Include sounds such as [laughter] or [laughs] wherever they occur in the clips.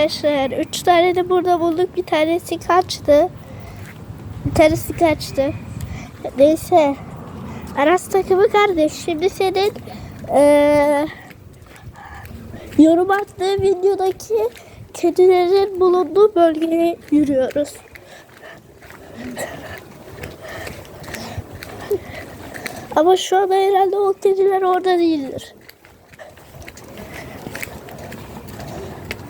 Arkadaşlar üç tane de burada bulduk. Bir tanesi kaçtı. Bir tanesi kaçtı. Neyse. Aras takımı kardeş. Şimdi senin eee yorum attığın videodaki kedilerin bulunduğu bölgeye yürüyoruz. Ama şu anda herhalde o kediler orada değildir.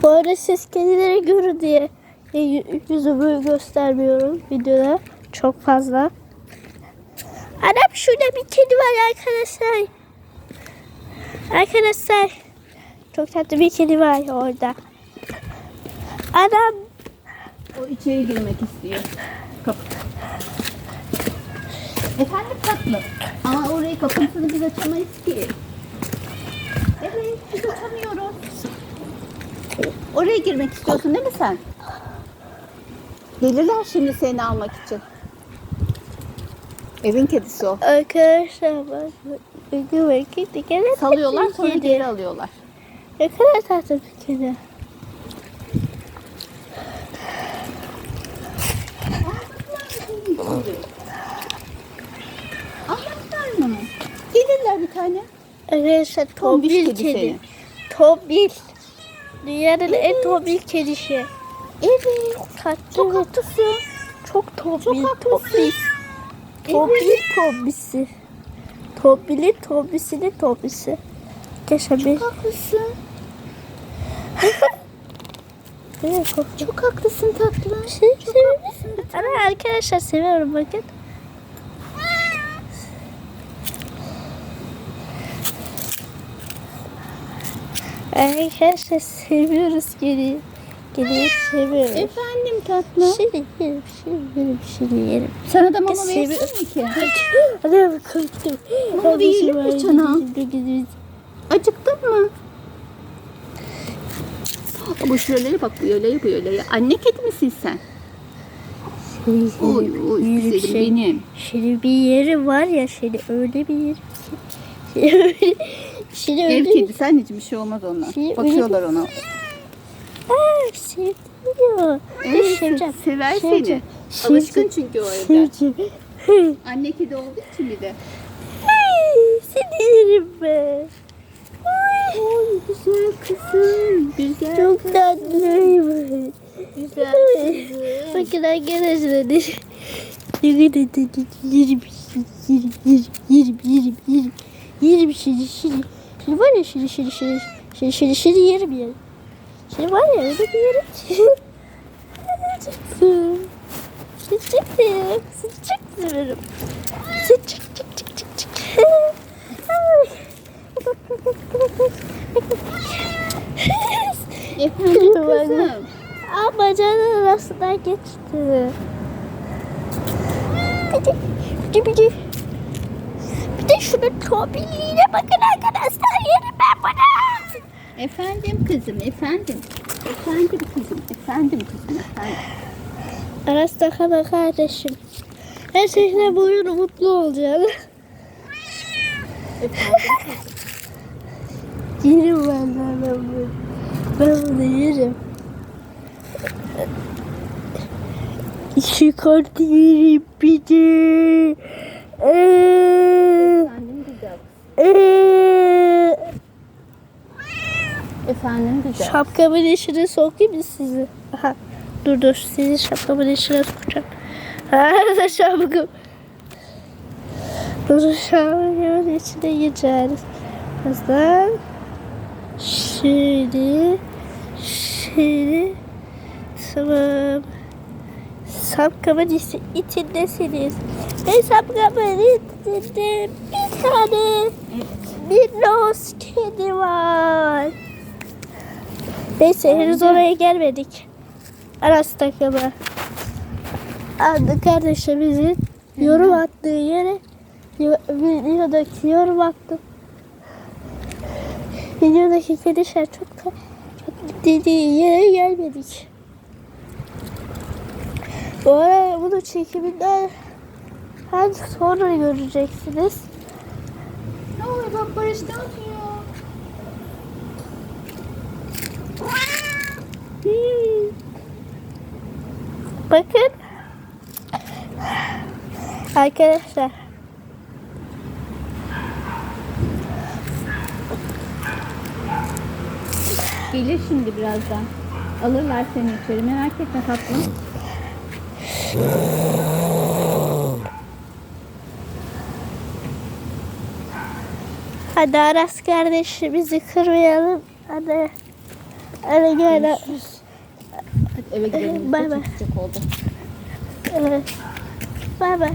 Arada siz kedileri görün diye y- yüzümü göstermiyorum videoda çok fazla. Anam şurada bir kedi var arkadaşlar. Arkadaşlar çok tatlı bir kedi var orada. Anam O içeri girmek istiyor. Kapı. Efendim tatlı. Ama orayı kapısını biz açamayız ki. Evet biz açamıyoruz. Oraya girmek istiyorsun değil mi sen? Gelirler şimdi seni almak için. Evin kedisi o. arkadaşlar bak var kedi gene Salıyorlar sonra geri alıyorlar. Ne kadar tatlı bir kedi. Almışlar mı? Gelirler bir tane. Arkadaşlar Tombiş tombil kedi. Tombil. Dünyanın en tombil kedisi. Evet. Tatlı Çok ve haklısın. çok tombil. [laughs] Çok haklısın. Tombil. Tombil tombisi. Tombilin tombisinin tombisi. Yaşa bir. Haklısın. Evet, çok Çok haklısın tatlım. şey seviyorum. Ama arkadaşlar seviyorum bakın. Arkadaşlar seviyoruz geri. Geri seviyoruz. Efendim tatlım. Şimdi yerim, şimdi yerim, şimdi yerim. Sana da mama versin mi ki? Hadi korktum. Mama verelim mi sana? Acıktın mı? Bu şuralara bak bu yöleye bu yöleye. Anne kedi misin sen? Oy oy güzelim benim. Şimdi bir yeri var ya şimdi öyle bir yer. [laughs] Şimdi öyle, şimdi Ev öyle kedisi anneciğim bir şey olmaz. Şey, Bakıyorlar ona. Aa, sevdim. Evet, seveceğim. sever seni. Alışkın çünkü o evde. Seveceğim. Anne kedi olduğu için bir de. Ay, Seni yerim be. Ay, Oy güzel kızım. Güzel çok tatlıyım. güzel kızım. Bakın arkadaşlar. Yerim, yerim, yerim, yerim, yerim, yerim, yerim. Yerim şimdi, şimdi. Şimdi var ya şimdi, şimdi, şimdi. Şimdi, şimdi, şimdi yerim yerim. Şimdi var ya öyle bir yerim. Çıktım. Şimdi çıktım. Çok severim. Şimdi çık, çık, çık, çık, çık. Efendim kızım. Aa bacağının arasından geçti. Bir de, bir de, bir de, bir de şunun tobilliğine bakın arkadaşlar yerim ben bana. Efendim kızım efendim. Efendim kızım efendim kızım efendim. Aras Takana kardeşim. Her şeyine buyur mutlu olacaksın. yerim ben ben bunu. Ben bunu yerim. Yerim bir de. Eee, Efendim güzel. eee. Efendim güzel. Şapkamın içine sokayım mı sizi? Aha. Dur dur sizi şapkamın içine sokacağım. Da [laughs] şapkam. Dur şapkamın içine gireceğiz. Birazdan. Şöyle. Şöyle. Tamam. Şapkamın içi, içindesiniz. Ve şapkamın içinde bir tane bir los kedi var. Neyse henüz oraya gelmedik. Aras takımı. Adı kardeşimizin yorum attığı yere videodaki yorum attım. Videodaki kedişler çok çok dediği yere gelmedik. Bu arada bunu çekiminden her sonra göreceksiniz. Ne oluyor bak Barış ne yapıyor? Bakın. Arkadaşlar. Gelir şimdi birazdan. Alırlar seni içeri. Merak etme tatlım. Hadi Aras kardeşimizi kırmayalım. Hadi. Hadi gel. Hadi eve gidelim. Bay bay. Çok sıcak oldu. Evet. Bay bay.